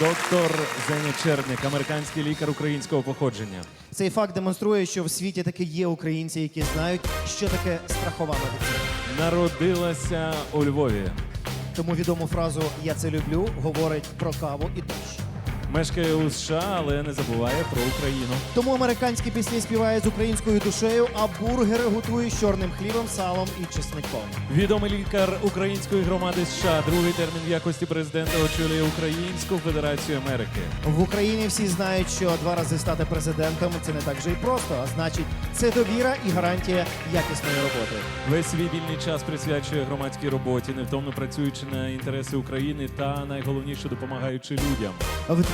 Доктор Зеня Черник, американський лікар українського походження. Цей факт демонструє, що в світі таки є українці, які знають, що таке страхова медицина. Народилася у Львові. Тому відому фразу Я це люблю говорить про каву і дощ. Мешкає у США, але не забуває про Україну. Тому американські пісні співає з українською душею, а бургери готує з чорним хлібом, салом і чесником. Відомий лікар української громади США. Другий термін в якості президента очолює Українську Федерацію Америки. В Україні всі знають, що два рази стати президентом це не так же і просто. А значить, це довіра і гарантія якісної роботи. Весь свій вільний час присвячує громадській роботі, невтомно працюючи на інтереси України та найголовніше допомагаючи людям.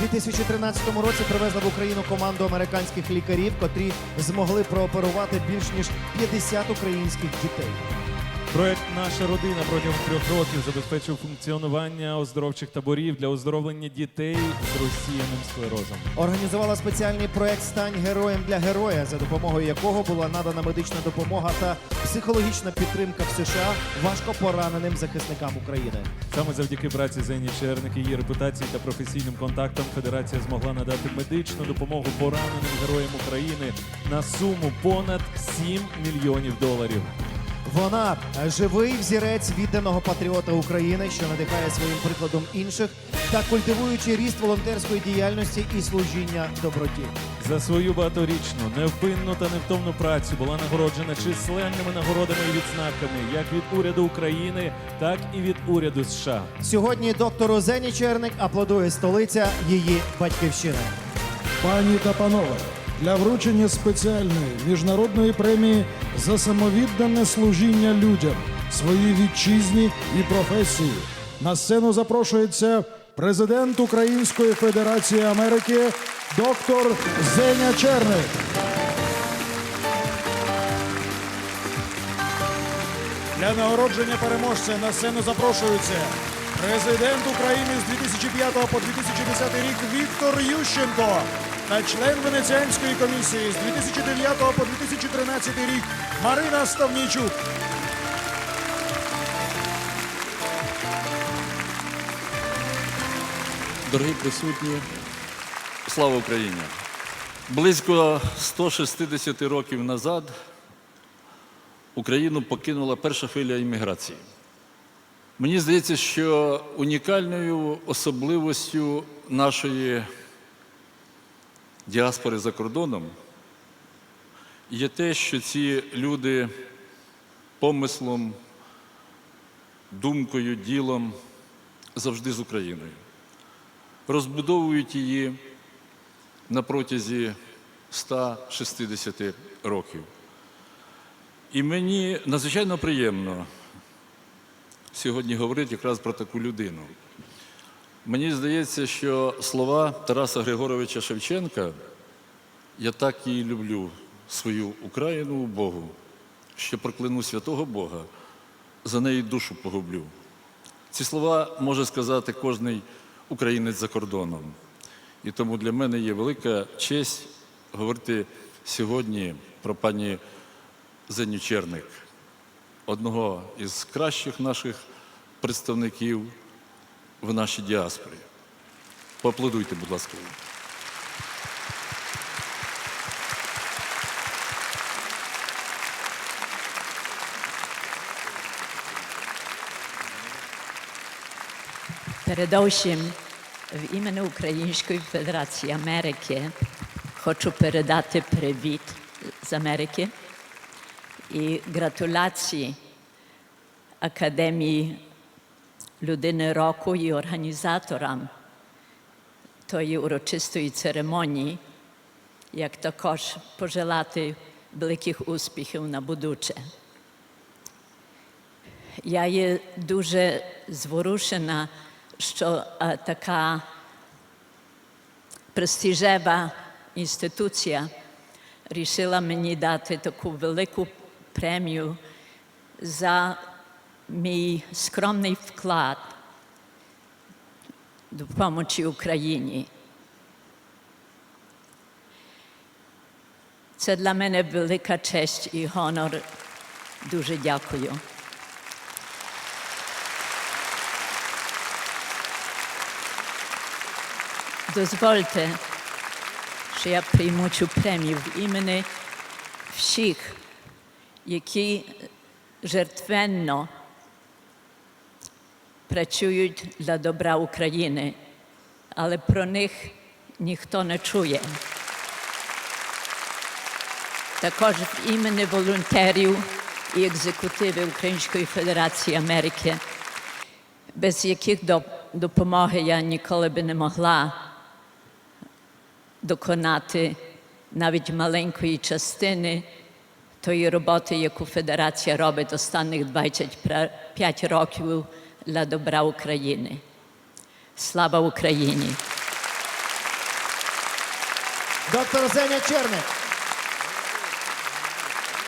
В 2013 році привезли в Україну команду американських лікарів, котрі змогли прооперувати більш ніж 50 українських дітей. Проект Наша родина протягом трьох років забезпечив функціонування оздоровчих таборів для оздоровлення дітей з розсіяним склерозом. Організувала спеціальний проект Стань героєм для героя, за допомогою якого була надана медична допомога та психологічна підтримка в США важко пораненим захисникам України. Саме завдяки праці Зені Черник, її репутації та професійним контактам Федерація змогла надати медичну допомогу пораненим героям України на суму понад 7 мільйонів доларів. Вона живий взірець відданого патріота України, що надихає своїм прикладом інших та культивуючи ріст волонтерської діяльності і служіння доброті. За свою багаторічну, невпинну та невтомну працю була нагороджена численними нагородами і відзнаками як від уряду України, так і від уряду США. Сьогодні доктору Зені Черник аплодує столиця її батьківщини. Пані та панове, для вручення спеціальної міжнародної премії за самовіддане служіння людям, своїй вітчизні і професії на сцену запрошується президент Української Федерації Америки доктор Зеня Черник. Для нагородження переможця на сцену запрошується президент України з 2005 по 2010 рік Віктор Ющенко та член Венеціанської комісії з 2009 по 2013 рік Марина Ставнійчук. Дорогі присутні, слава Україні! Близько 160 років назад Україну покинула перша хвиля імміграції. Мені здається, що унікальною особливостю нашої діаспори за кордоном є те, що ці люди помислом, думкою, ділом завжди з Україною розбудовують її на протязі 160 років. І мені надзвичайно приємно сьогодні говорити якраз про таку людину. Мені здається, що слова Тараса Григоровича Шевченка я так і люблю свою Україну Богу, що прокляну святого Бога, за неї душу погублю. Ці слова може сказати кожний українець за кордоном. І тому для мене є велика честь говорити сьогодні про пані Зеню Черник, одного із кращих наших представників в нашій діаспорі. Поаплодуйте, будь ласка. Передовсім в імені Української Федерації Америки хочу передати привіт з Америки і гратуляції Академії людини року і організаторам тої урочистої церемонії, як також пожелати великих успіхів на будуче. Я є дуже зворушена, що е, така престижева інституція рішила мені дати таку велику премію за мій скромний вклад до Україні. Це для мене велика честь і гонор. Дуже дякую. Дозвольте, що я прийму цю премію в імені всіх, які жертвенно працюють для добра України, але про них ніхто не чує. Також в імені волонтерів і екзекутиви Української Федерації Америки, без яких допомоги я ніколи би не могла доконати навіть маленької частини тої роботи, яку Федерація робить останніх 25 років для добра України. Слава Україні! Доктор Зеня Черник.